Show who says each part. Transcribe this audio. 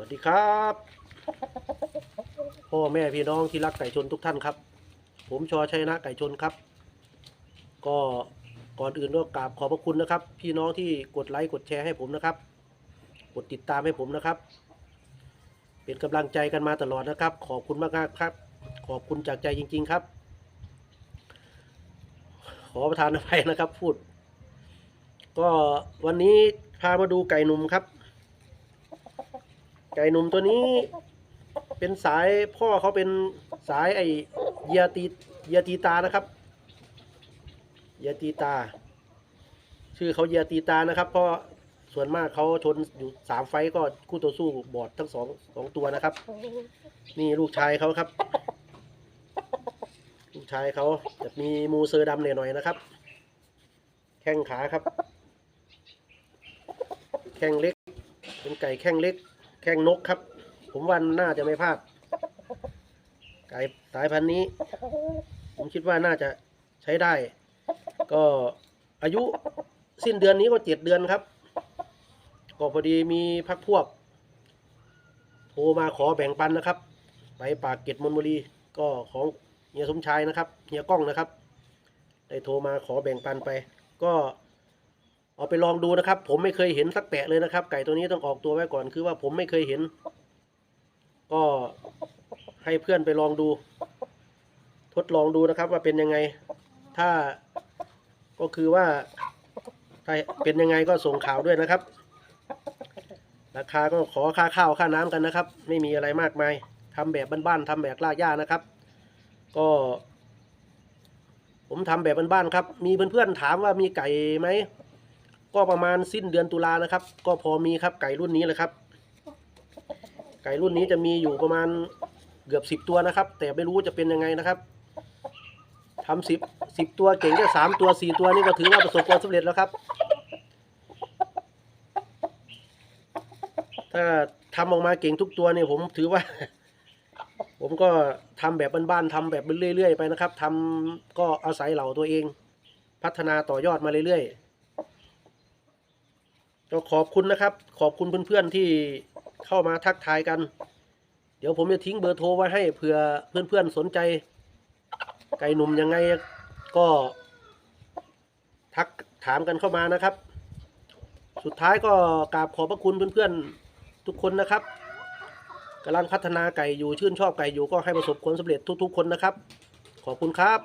Speaker 1: วัสดีครับ พ่อแม่พี่น้องที่รักไก่ชนทุกท่านครับ ผมชอชัยนะไก่ชนครับ ก็ก่อนอื่นก็กราบขอบพระคุณนะครับ พี่น้องที่กดไลค์กดแชร์ให้ผมนะครับ กดติดตามให้ผมนะครับ เป็นกำลังใจกันมาตลอดนะครับ ขอบคุณมากๆครับ ขอบคุณจากใจจริง ๆครับ ขอประทานอภัยนะครับ พูด ก็วันนี้พามาดูไก่หนุ่มครับ ไก่หนุ่มตัวนี้ เป็นสายพ่อเขาเป็นสายไอเยียตีเยียตีตานะครับเยียตีตา ชื่อเขาเยียตีตานะครับเพราะส่วนมากเขาชนอยู่สามไฟก็คู่ต่อสู้บอดทั้งสองสองตัวนะครับ นี่ลูกชายเขาครับ ลูกชายเขาจะมีมูเซอร์ดำหน่อยๆนะครับ แข้งขาครับ แข้งเล็กเป็นไก่แข้งเล็ก แข้งนกครับ ผมว่าน่าจะไม่พลาด ไก่สายพันธุ์นี้ ผมคิดว่าน่าจะใช้ได้ ก็อายุสิ้นเดือนนี้ก็เจ็ดเดือนครับ ก็พอดีมีพักพวกโทรมาขอแบ่งปันนะครับ ไปปากเกร็ดมนบุรีก็ของเฮียสมชายนะครับเฮียกล้องนะครับ ได้โทรมาขอแบ่งปันไป ก็ เอาไปลองดูนะครับ ผมไม่เคยเห็นสักแปะเลยนะครับ ไก่ตัวนี้ต้องออกตัวไว้ก่อนคือว่าผมไม่เคยเห็น ก็ให้เพื่อนไปลองดู ทดลองดูนะครับ ว่าเป็นยังไง ถ้าก็คือว่าถ้าเป็นยังไงก็ส่งข่าวด้วยนะครับ ราคาก็ขอค่าข้าวค่าน้ำกันนะครับ ไม่มีอะไรมากมายทำแบบบ้านๆทำแบบลากหญ้านะครับ ก็ ผมทำแบบบ้านๆครับ มีเพื่อนๆถามว่ามีไก่ไหม ก็ประมาณสิ้นเดือนตุลานะครับ ก็พอมีครับไก่รุ่นนี้เลยครับ ไก่รุ่นนี้จะมีอยู่ประมาณเกือบสิบตัวนะครับ แต่ไม่รู้จะเป็นยังไงนะครับทำสิบสิบตัวเก่งแค่สามตัวสี่ตัวนี่ก็ถือว่าประสบความสำเร็จแล้วครับ ถ้าทำออกมาเก่งทุกตัวเนี่ยผมถือว่า ผมก็ทำแบบบ้านๆทำแบบเรื่อยๆไปนะครับทำก็อาศัยเหล่าตัวเอง พัฒนาต่อยอดมาเรื่อยๆ ก็ขอบคุณนะครับ ขอบคุณเพื่อนๆที่เข้ามาทักทายกัน เดี๋ยวผมจะทิ้งเบอร์โทรไว้ให้เผื่อเพื่อนๆสนใจ ไก่หนุ่มยังไงก็ ทักถามกันเข้ามานะครับ สุดท้ายก็กราบขอบพระคุณเพื่อนๆทุกคนนะครับกำลังพัฒนาไก่อยู่ชื่นชอบไก่อยู่ก็ให้ประสบความสำเร็จทุกๆคนนะครับ ขอบคุณครับ